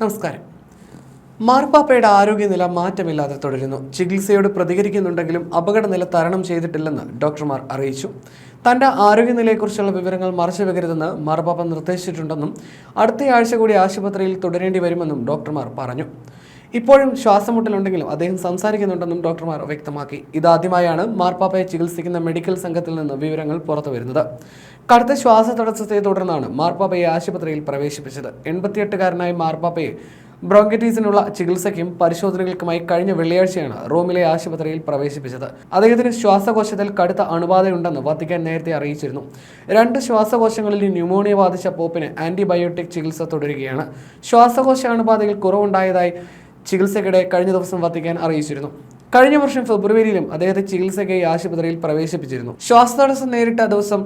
നമസ്കാരം. മാർപ്പാപ്പയുടെ ആരോഗ്യനില മാറ്റമില്ലാതെ തുടരുന്നു. ചികിത്സയോട് പ്രതികരിക്കുന്നുണ്ടെങ്കിലും അപകടനില തരണം ചെയ്തിട്ടില്ലെന്ന് ഡോക്ടർമാർ അറിയിച്ചു. തന്റെ ആരോഗ്യനിലയെക്കുറിച്ചുള്ള വിവരങ്ങൾ മറച്ചുവെക്കരുതെന്ന് മാർപ്പാപ്പ നിർദ്ദേശിച്ചിട്ടുണ്ടെന്നും അടുത്തയാഴ്ച കൂടി ആശുപത്രിയിൽ തുടരേണ്ടി വരുമെന്നും ഡോക്ടർമാർ പറഞ്ഞു. ഇപ്പോഴും ശ്വാസമുട്ടലുണ്ടെങ്കിലും അദ്ദേഹം സംസാരിക്കുന്നുണ്ടെന്നും ഡോക്ടർമാർ വ്യക്തമാക്കി. ഇതാദ്യമായാണ് മാർപ്പാപ്പയെ ചികിത്സിക്കുന്ന മെഡിക്കൽ സംഘത്തിൽ നിന്ന് വിവരങ്ങൾ പുറത്തു വരുന്നത് കടുത്ത ശ്വാസ തടസ്സത്തെ തുടർന്നാണ് മാർപ്പാപ്പയെ ആശുപത്രിയിൽ പ്രവേശിപ്പിച്ചത്. എൺപത്തിയെട്ടുകാരനായ മാർപ്പാപ്പയെ ബ്രോങ്കറ്റീസിനുള്ള ചികിത്സയ്ക്കും പരിശോധനകൾക്കുമായി കഴിഞ്ഞ വെള്ളിയാഴ്ചയാണ് റോമിലെ ആശുപത്രിയിൽ പ്രവേശിപ്പിച്ചത്. അദ്ദേഹത്തിന് ശ്വാസകോശത്തിൽ കടുത്ത അണുബാധയുണ്ടെന്ന് വത്തിക്കാൻ നേരത്തെ അറിയിച്ചിരുന്നു. രണ്ട് ശ്വാസകോശങ്ങളിൽ ന്യൂമോണിയ ബാധിച്ച പോപ്പിന് ആന്റിബയോട്ടിക് ചികിത്സ തുടരുകയാണ്. ശ്വാസകോശ അണുബാധയിൽ കുറവുണ്ടായതായി ചികിത്സയ്ക്കിടെ കഴിഞ്ഞ ദിവസം വത്തിക്കാൻ അറിയിച്ചിരുന്നു. കഴിഞ്ഞ വർഷം ഫെബ്രുവരിയിലും അദ്ദേഹത്തെ ചികിത്സയ്ക്കായി ആശുപത്രിയിൽ പ്രവേശിപ്പിച്ചിരുന്നു. ശ്വാസതടസ്സം നേരിട്ട ദിവസം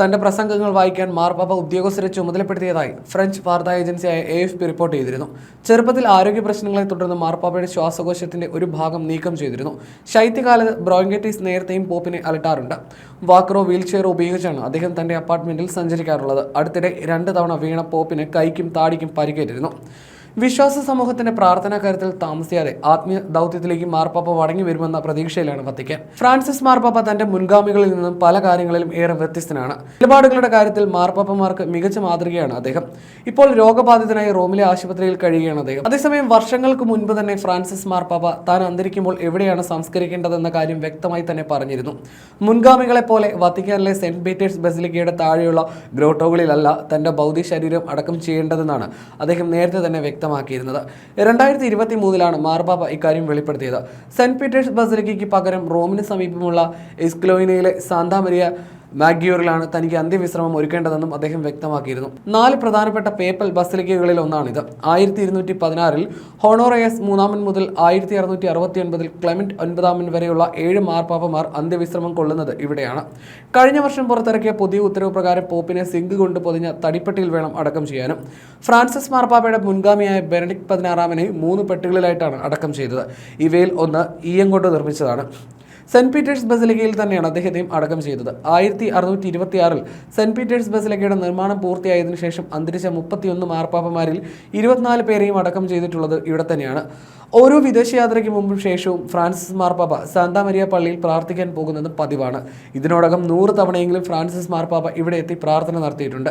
തന്റെ പ്രസംഗങ്ങൾ വായിക്കാൻ മാർപ്പാപ്പ ഉദ്യോഗസ്ഥരെ ചുമതലപ്പെടുത്തിയതായി ഫ്രഞ്ച് വാർത്താ ഏജൻസിയായ എ എഫ് പി റിപ്പോർട്ട് ചെയ്തിരുന്നു. ചെറുപ്പത്തിൽ ആരോഗ്യ പ്രശ്നങ്ങളെ തുടർന്ന് മാർപ്പാപ്പയുടെ ശ്വാസകോശത്തിന്റെ ഒരു ഭാഗം നീക്കം ചെയ്തിരുന്നു. ശൈത്യകാലത്ത് ബ്രോങ്കറ്റീസ് നേരത്തെയും പോപ്പിനെ അലട്ടാറുണ്ട്. വാക്കറോ വീൽചെയറോ ഉപയോഗിച്ചാണ് അദ്ദേഹം തന്റെ അപ്പാർട്ട്മെന്റിൽ സഞ്ചരിക്കാറുള്ളത്. അടുത്തിടെ രണ്ട് തവണ വീണ പോപ്പിന് കൈക്കും താടിക്കും പരിക്കേറ്റിരുന്നു. വിശ്വാസ സമൂഹത്തിന്റെ പ്രാർത്ഥനാ കാര്യത്തിൽ താമസിയാതെ ആത്മീയ ദൗത്യത്തിലേക്ക് മാർപ്പാപ്പ വടങ്ങി വരുമെന്ന പ്രതീക്ഷയിലാണ് വത്തിക്കാൻ. ഫ്രാൻസിസ് മാർപ്പാപ്പ തന്റെ മുൻഗാമികളിൽ നിന്നും പല കാര്യങ്ങളിലും ഏറെ വ്യത്യസ്തനാണ്. നിലപാടുകളുടെ കാര്യത്തിൽ മാർപ്പാപ്പമാർക്ക് മികച്ച മാതൃകയാണ് അദ്ദേഹം. ഇപ്പോൾ രോഗബാധിതനായി റോമിലെ ആശുപത്രിയിൽ കഴിയുകയാണ് അദ്ദേഹം. അതേസമയം വർഷങ്ങൾക്ക് മുൻപ് തന്നെ ഫ്രാൻസിസ് മാർപ്പാപ്പ താൻ അന്തരിക്കുമ്പോൾ എവിടെയാണ് സംസ്കരിക്കേണ്ടതെന്ന കാര്യം വ്യക്തമായി തന്നെ പറഞ്ഞിരുന്നു. മുൻഗാമികളെ പോലെ വത്തിക്കാനിലെ സെന്റ് പീറ്റേഴ്സ് ബസിലിക്കയുടെ താഴെയുള്ള ഗ്രോട്ടോകളിലല്ല തന്റെ ഭൗതിക ശരീരം അടക്കം ചെയ്യേണ്ടതെന്നാണ് അദ്ദേഹം നേരത്തെ തന്നെ വ്യക്തമാക്കിയിരുന്നത്. രണ്ടായിരത്തി ഇരുപത്തി മൂന്നിലാണ് മാർബാബ ഇക്കാര്യം വെളിപ്പെടുത്തിയത്. സെന്റ് പീറ്റേഴ്സ് ബസലിക്കയ്ക്ക് പകരം റോമിന് സമീപമുള്ള ഇസ്ക്ലോയിനയിലെ സാന്താമരിയ മാഗ്യൂറിലാണ് തനിക്ക് അന്ത്യവിശ്രമം ഒരുക്കേണ്ടതെന്നും അദ്ദേഹം വ്യക്തമാക്കിയിരുന്നു. നാല് പ്രധാനപ്പെട്ട പേപ്പൽ ബസലിക്കകളിൽ ഒന്നാണിത്. ആയിരത്തി ഇരുന്നൂറ്റി പതിനാറിൽ ഹോണോറയസ് മൂന്നാമൻ മുതൽ ആയിരത്തി അറുന്നൂറ്റി അറുപത്തി ഒൻപതിൽ ക്ലെമന്റ് ഒൻപതാമൻ വരെയുള്ള ഏഴ് മാർപ്പാപ്പമാർ അന്ത്യവിശ്രമം കൊള്ളുന്നത് ഇവിടെയാണ്. കഴിഞ്ഞ വർഷം പുറത്തിറക്കിയ പുതിയ ഉത്തരവ് പ്രകാരം പോപ്പിനെ സിങ്ക് കൊണ്ട് പൊതിഞ്ഞ തടിപ്പെട്ടിയിൽ വേണം അടക്കം ചെയ്യാനും. ഫ്രാൻസിസ് മാർപ്പാപ്പയുടെ മുൻഗാമിയായ ബെനഡിക് പതിനാറാമനെ മൂന്ന് പെട്ടികളിലായിട്ടാണ് അടക്കം ചെയ്തത്. ഇവയിൽ ഒന്ന് ഈയം കൊണ്ട് നിർമ്മിച്ചതാണ്. സെന്റ് പീറ്റേഴ്സ് ബസിലിക്കയിൽ തന്നെയാണ് അദ്ദേഹത്തെയും അടക്കം ചെയ്തത്. ആയിരത്തി അറുന്നൂറ്റി ഇരുപത്തിയാറിൽ സെന്റ് പീറ്റേഴ്സ് ബസിലിക്കയുടെ നിർമ്മാണം പൂർത്തിയായതിനു ശേഷം അന്തരിച്ച മുപ്പത്തിയൊന്ന് മാർപ്പാപ്പമാരിൽ ഇരുപത്തിനാല് പേരെയും അടക്കം ചെയ്തിട്ടുള്ളത് ഇവിടെ തന്നെയാണ്. ഓരോ വിദേശയാത്രയ്ക്ക് മുമ്പും ശേഷവും ഫ്രാൻസിസ് മാർപ്പാപ്പ സാന്താമരിയ പള്ളിയിൽ പ്രാർത്ഥിക്കാൻ പോകുന്നത് പതിവാണ്. ഇതിനോടകം നൂറ് തവണയെങ്കിലും ഫ്രാൻസിസ് മാർപ്പാപ്പ ഇവിടെ എത്തി പ്രാർത്ഥന നടത്തിയിട്ടുണ്ട്.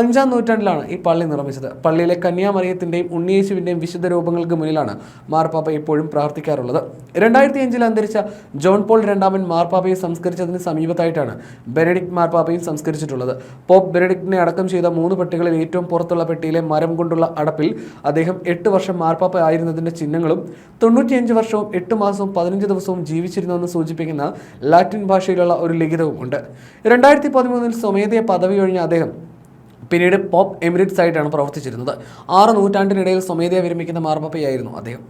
അഞ്ചാം നൂറ്റാണ്ടിലാണ് ഈ പള്ളി നിർമ്മിച്ചത്. പള്ളിയിലെ കന്യാമറിയത്തിന്റെയും ഉണ്ണിയേശുവിന്റെയും വിശുദ്ധ രൂപങ്ങൾക്ക് മുന്നിലാണ് മാർപ്പാപ്പ എപ്പോഴും പ്രാർത്ഥിക്കാറുള്ളത്. രണ്ടായിരത്തി അഞ്ചിൽ അന്തരിച്ച ജോൺ പോൾ രണ്ടാമൻ മാർപ്പാപ്പയെ സംസ്കരിച്ചതിന് സമീപത്തായിട്ടാണ് ബെനഡിക്ട് മാർപ്പാപ്പയും സംസ്കരിച്ചിട്ടുള്ളത്. പോപ്പ് ബെനഡിക്റ്റിനെ അടക്കം ചെയ്ത മൂന്ന് പെട്ടികളിൽ ഏറ്റവും പുറത്തുള്ള പെട്ടിയിലെ മരം കൊണ്ടുള്ള അടപ്പിൽ അദ്ദേഹം എട്ട് വർഷം മാർപ്പാപ്പ ആയിരുന്നതിന്റെ ചിഹ്നങ്ങളും തൊണ്ണൂറ്റിയഞ്ച് വർഷവും എട്ട് മാസവും പതിനഞ്ച് ദിവസവും ജീവിച്ചിരുന്നുവെന്ന് സൂചിപ്പിക്കുന്ന ലാറ്റിൻ ഭാഷയിലുള്ള ഒരു ലിഖിതവും ഉണ്ട്. രണ്ടായിരത്തി പതിമൂന്നിൽ സ്വമേധയ പദവി ഒഴിഞ്ഞ അദ്ദേഹം പിന്നീട് പോപ്പ് എമിറേറ്റ്സ് ആയിട്ടാണ് പ്രവർത്തിച്ചിരുന്നത്. ആറ് നൂറ്റാണ്ടിനിടയിൽ സ്വമേധയ വിരമിക്കുന്ന മാർപ്പാപ്പയായിരുന്നു അദ്ദേഹം.